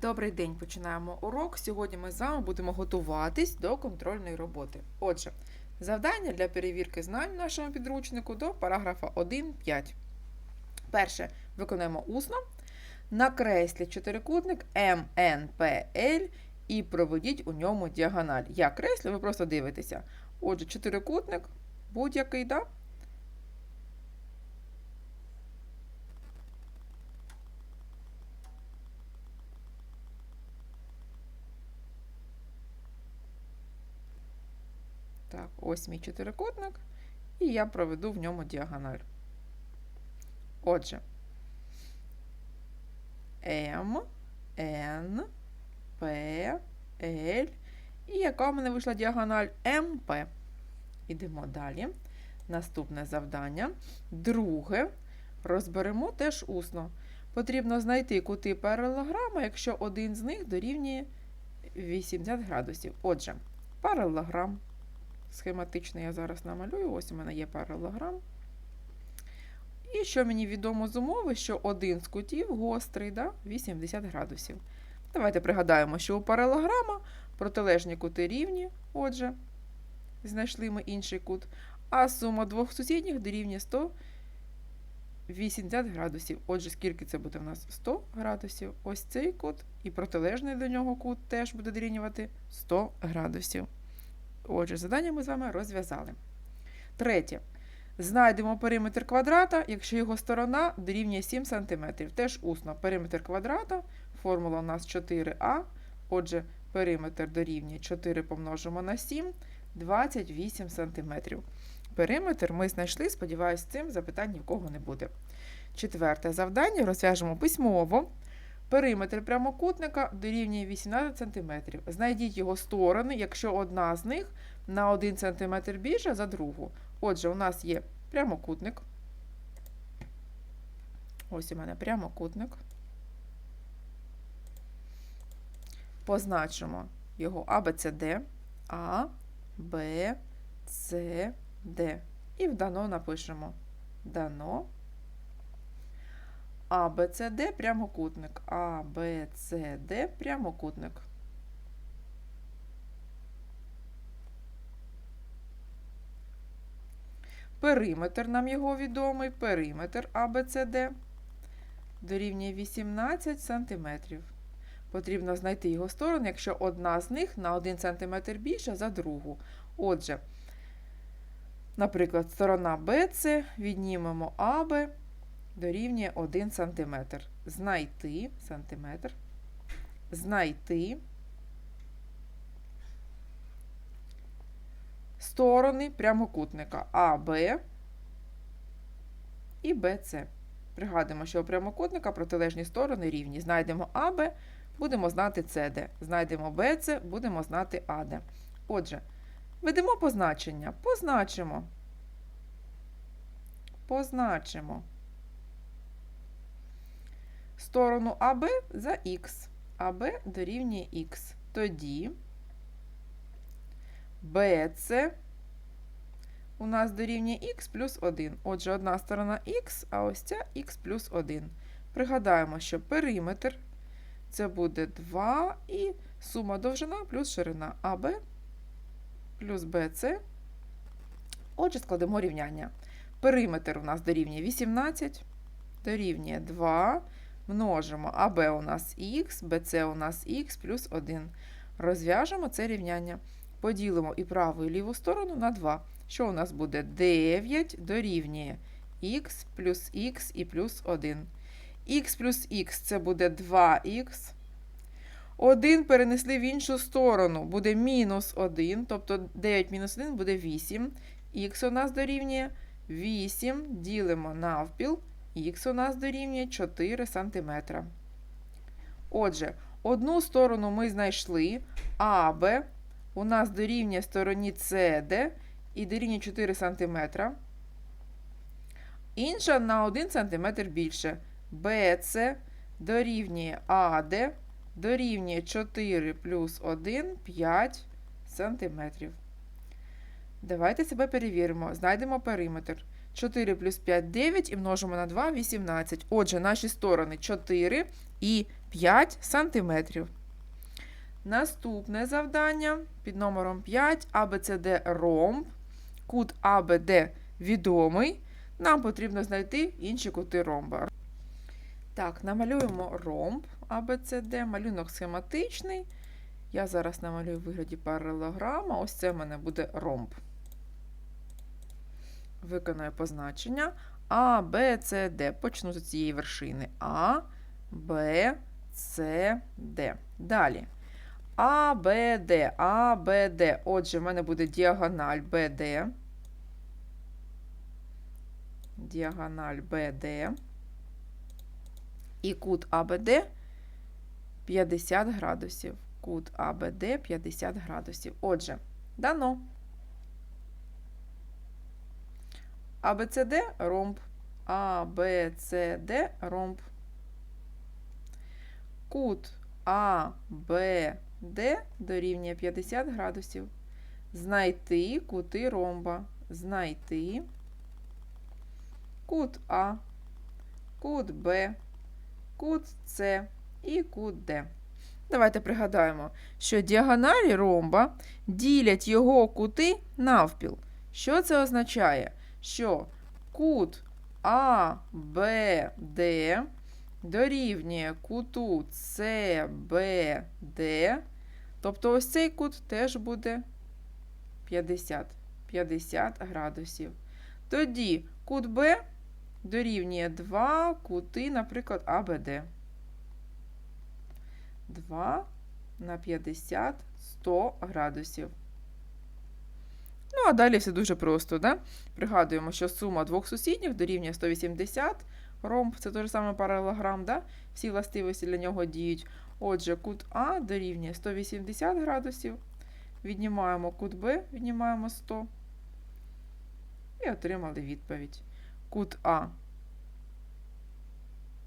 Добрий день, починаємо урок. Сьогодні ми з вами будемо готуватись до контрольної роботи. Отже, завдання для перевірки знань в нашому підручнику до параграфа 1.5. Перше, виконаємо усно. Накресліть чотирикутник МНПЛ і проведіть у ньому діагональ. Я креслю, ви просто дивитеся. Отже, чотирикутник будь-який, да? Ось мій чотирикутник, і я проведу в ньому діагональ. Отже, М, Н, П, Л. І яка в мене вийшла діагональ МП. Ідемо далі. Наступне завдання. Друге. Розберемо теж усно. Потрібно знайти кути паралелограма, якщо один з них дорівнює 80 градусів. Отже, паралелограм. Схематично я зараз намалюю. Ось у мене є паралелограм. І що мені відомо з умови, що один з кутів гострий, да, 80 градусів. Давайте пригадаємо, що у паралелограма протилежні кути рівні, отже, знайшли ми інший кут, а сума двох сусідніх дорівнює 180 градусів. Отже, скільки це буде в нас? 100 градусів. Ось цей кут, і протилежний до нього кут теж буде дорівнювати 100 градусів. Отже, завдання ми з вами розв'язали. Третє. Знайдемо периметр квадрата, якщо його сторона дорівнює 7 см. Теж усно. Периметр квадрата, формула у нас 4а. Отже, периметр дорівнює 4 помножимо на 7, 28 см. Периметр ми знайшли, сподіваюся, цим запитань нікого не буде. Четверте завдання розв'яжемо письмово. Периметр прямокутника дорівнює 18 см. Знайдіть його сторони, якщо одна з них на 1 см більша за другу. Отже, у нас є прямокутник. Ось у мене прямокутник. Позначимо його ABCD, А, Б, С, Д. І в дано напишемо дано. А, Б, С, Д прямокутник. А, Б, С, Д прямокутник. Периметр нам його відомий. Периметр ABCD дорівнює 18 см. Потрібно знайти його сторону, якщо одна з них на 1 см більша за другу. Отже, наприклад, сторона BC віднімемо AB дорівнює 1 см. Знайти сантиметр. Знайти сторони прямокутника АБ і БЦ. Пригадуємо, що у прямокутника протилежні сторони рівні. Знайдемо АБ, будемо знати СД. Знайдемо БЦ, будемо знати АД. Отже, ведемо позначення. Позначимо. Позначимо. Сторону АБ за Х. АБ дорівнює Х. Тоді BC у нас дорівнює х плюс 1. Отже, одна сторона х, а ось ця х плюс 1. Пригадаємо, що периметр це буде 2 і сума довжина плюс ширина АБ плюс BC. Отже, складемо рівняння. Периметр у нас дорівнює 18, дорівнює 2. Множимо АБ у нас х, BC у нас х плюс 1. Розв'яжемо це рівняння. Поділимо і праву, і ліву сторону на 2. Що у нас буде? 9 дорівнює х плюс х і плюс 1. х плюс х це буде 2х. 1 перенесли в іншу сторону, буде мінус 1, тобто 9 мінус 1 буде 8. Х у нас дорівнює 8, ділимо навпіл, х у нас дорівнює 4 см. Отже, одну сторону ми знайшли, АБ у нас дорівнює стороні CD і дорівнює 4 см. Інша на 1 см більше. BC дорівнює AD дорівнює 4 плюс 1 5 см. Давайте себе перевіримо. Знайдемо периметр. 4 плюс 5 9 і множимо на 2 18. Отже, наші сторони 4 і 5 сантиметрів. Наступне завдання під номером 5 ABCD ромб. Кут АБД відомий. Нам потрібно знайти інші кути ромба. Так, намалюємо ромб ABCD, малюнок схематичний. Я зараз намалюю в вигляді паралелограма. Ось це в мене буде ромб. Виконаю позначення А, Б, С, Д. Почну з цієї вершини. А, Б, С, Д. Далі. А, Б, Д, А, Б, Д. Отже, в мене буде діагональ БД. Діагональ БД. І кут АБД 50 градусів. Кут АБД 50 градусів. Отже, дано. АБЦД ромб. АБЦД ромб. Кут АБД дорівнює 50 градусів. Знайти кути ромба. Знайти кут А, кут Б, кут С і кут Д. Давайте пригадаємо, що діагоналі ромба ділять його кути навпіл. Що це означає? Що кут АБД дорівнює куту СБД, тобто ось цей кут теж буде 50, 50 градусів. Тоді кут Б дорівнює 2 кути, наприклад, АБД. 2 на 50 100 градусів. Ну, а далі все дуже просто. Да? Пригадуємо, що сума двох сусідніх дорівнює 180 ромб, це той же саме паралелограм, да? всі властивості для нього діють. Отже, кут А дорівнює 180 градусів. Віднімаємо кут Б, віднімаємо 100. І отримали відповідь. Кут А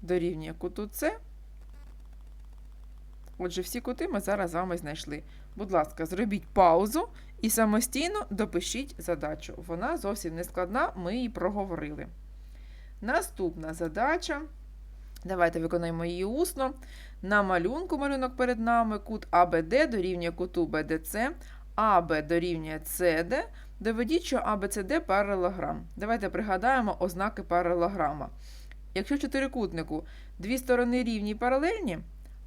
дорівнює куту С. Отже, всі кути ми зараз з вами знайшли. Будь ласка, зробіть паузу і самостійно допишіть задачу. Вона зовсім не складна, ми її проговорили. Наступна задача. Давайте виконаємо її усно. На малюнку малюнок перед нами кут АБД дорівнює куту БДЦ, АБ дорівнює СД. Доведіть, що АБЦД паралелограм. Давайте пригадаємо ознаки паралелограма. Якщо в чотирикутнику дві сторони рівні і паралельні,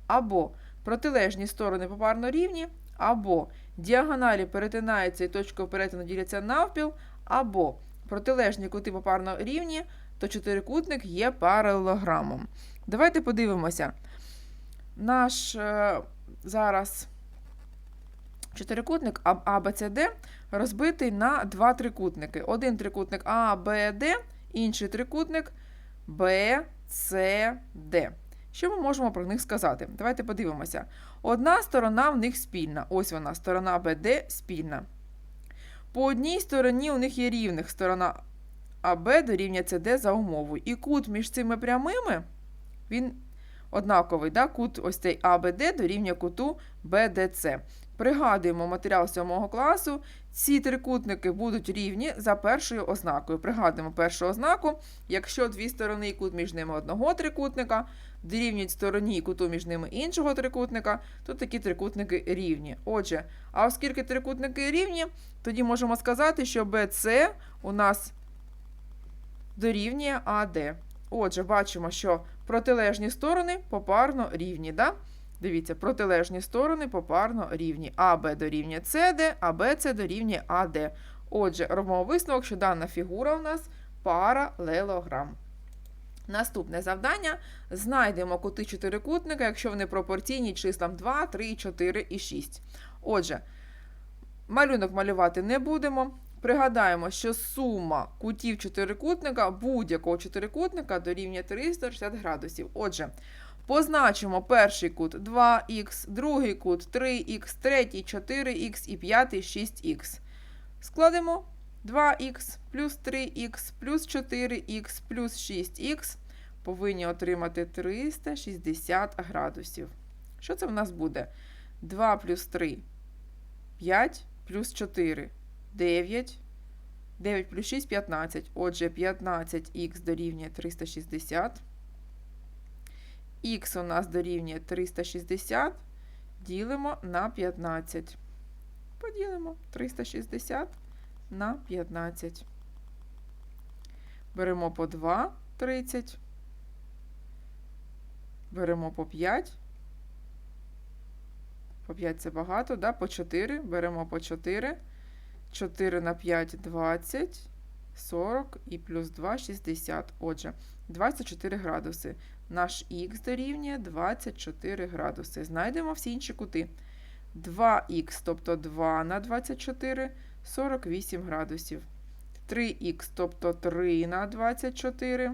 або протилежні сторони попарно рівні, або діагоналі перетинаються і точкою перетину діляться навпіл, або протилежні кути попарно рівні, то чотирикутник є паралелограмом. Давайте подивимося. Наш е, зараз чотирикутник АБЦД розбитий на два трикутники. Один трикутник АБД, інший трикутник БЦД. Що ми можемо про них сказати? Давайте подивимося. Одна сторона в них спільна. Ось вона, сторона БД спільна. По одній стороні у них є рівних сторона АБ дорівнює СД за умовою. І кут між цими прямими, він однаковий. Да? Кут ось цей АБД дорівнює куту БДЦ. Пригадуємо матеріал 7 класу. Ці трикутники будуть рівні за першою ознакою. Пригадуємо першу ознаку. Якщо дві сторони і кут між ними одного трикутника дорівнюють стороні і куту між ними іншого трикутника, то такі трикутники рівні. Отже, а оскільки трикутники рівні, тоді можемо сказати, що BC у нас дорівнює АД. Отже, бачимо, що протилежні сторони попарно рівні. Да? Дивіться, протилежні сторони попарно рівні. АБ дорівнює СД, а БЦ дорівнює АД. Отже, робимо висновок, що дана фігура у нас паралелограм. Наступне завдання. Знайдемо кути чотирикутника, якщо вони пропорційні числам 2, 3, 4 і 6. Отже, малюнок малювати не будемо. Пригадаємо, що сума кутів чотирикутника будь-якого чотирикутника дорівнює 360 градусів. Отже, позначимо перший кут 2х, другий кут 3х, третій 4х і п'ятий 6х. Складемо 2х плюс 3х плюс 4х плюс 6х повинні отримати 360 градусів. Що це в нас буде? 2 плюс 3 5 плюс 4 9. 9 плюс 6 15. Отже, 15х дорівнює 360. Х у нас дорівнює 360, ділимо на 15. Поділимо 360 на 15. Беремо по 2, 30. Беремо по 5. По 5 це багато, да? по 4. Беремо по 4. 4 на 5 20, 40 і плюс 2 60. Отже, 24 градуси. Наш х дорівнює 24 градуси. Знайдемо всі інші кути. 2х, тобто 2 на 24, 48 градусів. 3х, тобто 3 на 24,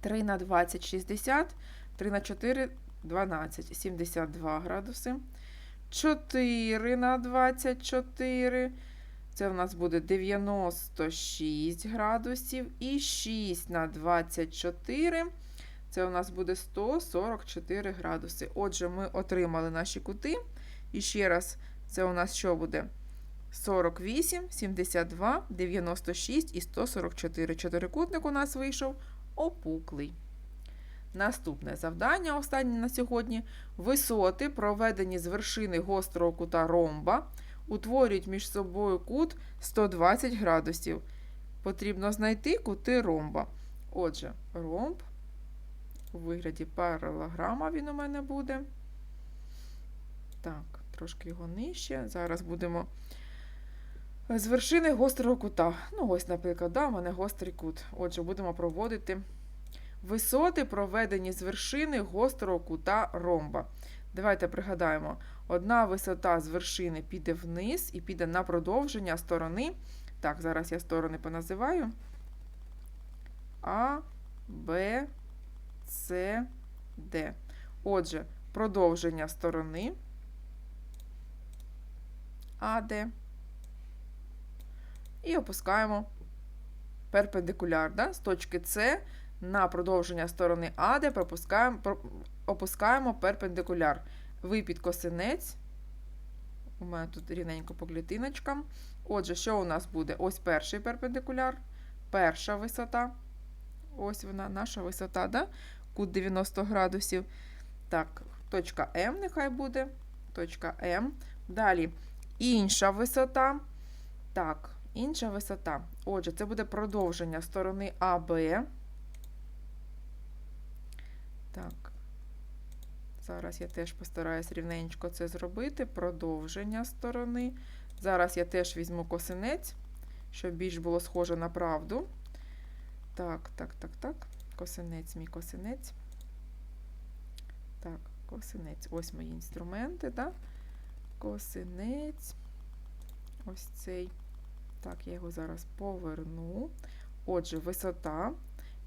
3 на 20 60, 3 на 4 12, 72 градуси. 4 на 24. Це в нас буде 96 градусів. І 6 на 24. Це у нас буде 144 градуси. Отже, ми отримали наші кути. І ще раз, це у нас що буде? 48, 72, 96 і 144. Чотирикутник у нас вийшов опуклий. Наступне завдання, останнє на сьогодні. Висоти, проведені з вершини гострого кута ромба, утворюють між собою кут 120 градусів. Потрібно знайти кути ромба. Отже, ромб у вигляді паралограма він у мене буде. Так, трошки його нижче. Зараз будемо з вершини гострого кута. Ну, ось, наприклад, да, у мене гострий кут. Отже, будемо проводити висоти, проведені з вершини гострого кута ромба. Давайте пригадаємо, одна висота з вершини піде вниз і піде на продовження сторони. Так, зараз я сторони поназиваю. А, Б, Д. Отже, продовження сторони АД. І опускаємо перпендикуляр да, з точки С на продовження сторони АД пропускаємо, опускаємо перпендикуляр. Випід косинець. У мене тут рівненько по клітиночкам. Отже, що у нас буде? Ось перший перпендикуляр, перша висота. Ось вона, наша висота, да? Кут 90 градусів. Так, точка М нехай буде. Точка М. Далі інша висота. Так, інша висота. Отже, це буде продовження сторони АБ. Так, зараз я теж постараюсь рівненько це зробити. Продовження сторони. Зараз я теж візьму косинець, щоб більш було схоже на правду. Так, так, так, так. Косинець, мій косинець. Так, косинець. Ось мої інструменти, так? Косинець. Ось цей. Так, я його зараз поверну. Отже, висота,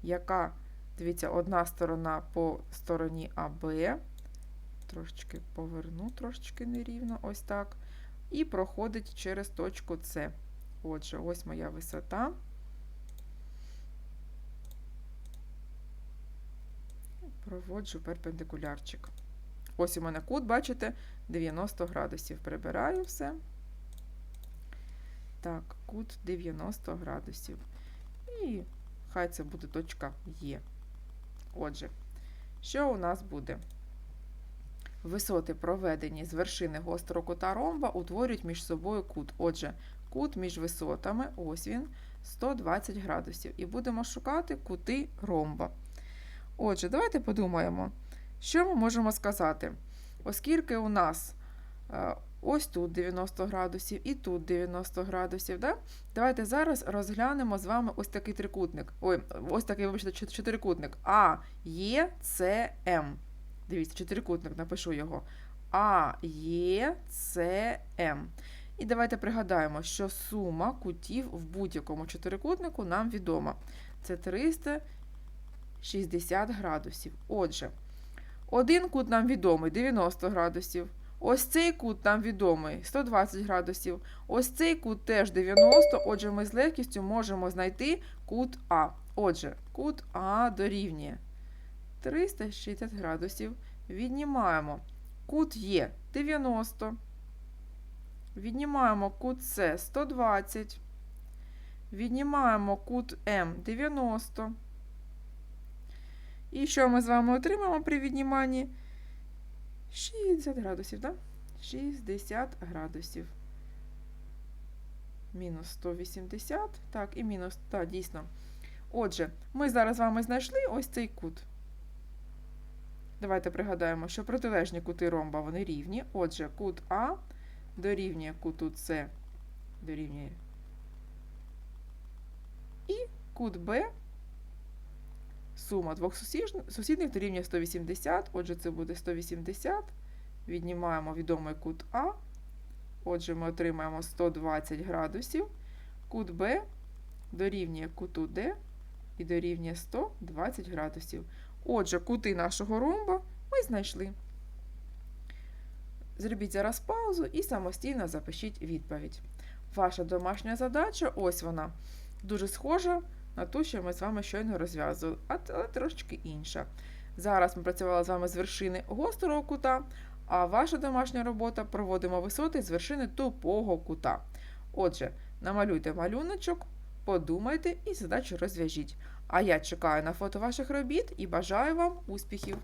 яка Дивіться, одна сторона по стороні АБ. Трошечки поверну, трошечки нерівно, ось так. І проходить через точку С. Отже, ось моя висота. Проводжу перпендикулярчик. Ось у мене кут, бачите, 90 градусів. Прибираю все. Так, кут 90 градусів. І хай це буде точка Є. Отже, що у нас буде? Висоти, проведені з вершини гострого кута ромба, утворюють між собою кут. Отже, кут між висотами, ось він, 120 градусів. І будемо шукати кути ромба. Отже, давайте подумаємо, що ми можемо сказати. Оскільки у нас е, ось тут 90 градусів і тут 90 градусів. Да? Давайте зараз розглянемо з вами ось такий трикутник. Ой, ось такий, вибачте, чотирикутник. А, Є, С, М. Дивіться, чотирикутник, напишу його. А, Є, С, М. І давайте пригадаємо, що сума кутів в будь-якому чотирикутнику нам відома. Це 360 градусів. Отже, один кут нам відомий 90 градусів. Ось цей кут нам відомий 120 градусів. Ось цей кут теж 90, отже, ми з легкістю можемо знайти кут А. Отже, кут А дорівнює 360 градусів. Віднімаємо кут Є 90. Віднімаємо кут С 120. Віднімаємо кут М 90. І що ми з вами отримаємо при відніманні? 60 градусів, так? 60 градусів. Мінус 180. Так, і мінус, так, дійсно. Отже, ми зараз з вами знайшли ось цей кут. Давайте пригадаємо, що протилежні кути ромба вони рівні. Отже, кут А дорівнює куту С дорівнює. І кут Б сума двох сусідних дорівнює 180. Отже, це буде 180. Віднімаємо відомий кут А. Отже, ми отримаємо 120 градусів. Кут Б дорівнює куту Д і дорівнює 120 градусів. Отже, кути нашого ромба ми знайшли. Зробіть зараз паузу і самостійно запишіть відповідь. Ваша домашня задача, ось вона, дуже схожа на ту, що ми з вами щойно розв'язували, але трошечки інша. Зараз ми працювали з вами з вершини гострого кута, а ваша домашня робота проводимо висоти з вершини тупого кута. Отже, намалюйте малюночок, подумайте і задачу розв'яжіть. А я чекаю на фото ваших робіт і бажаю вам успіхів!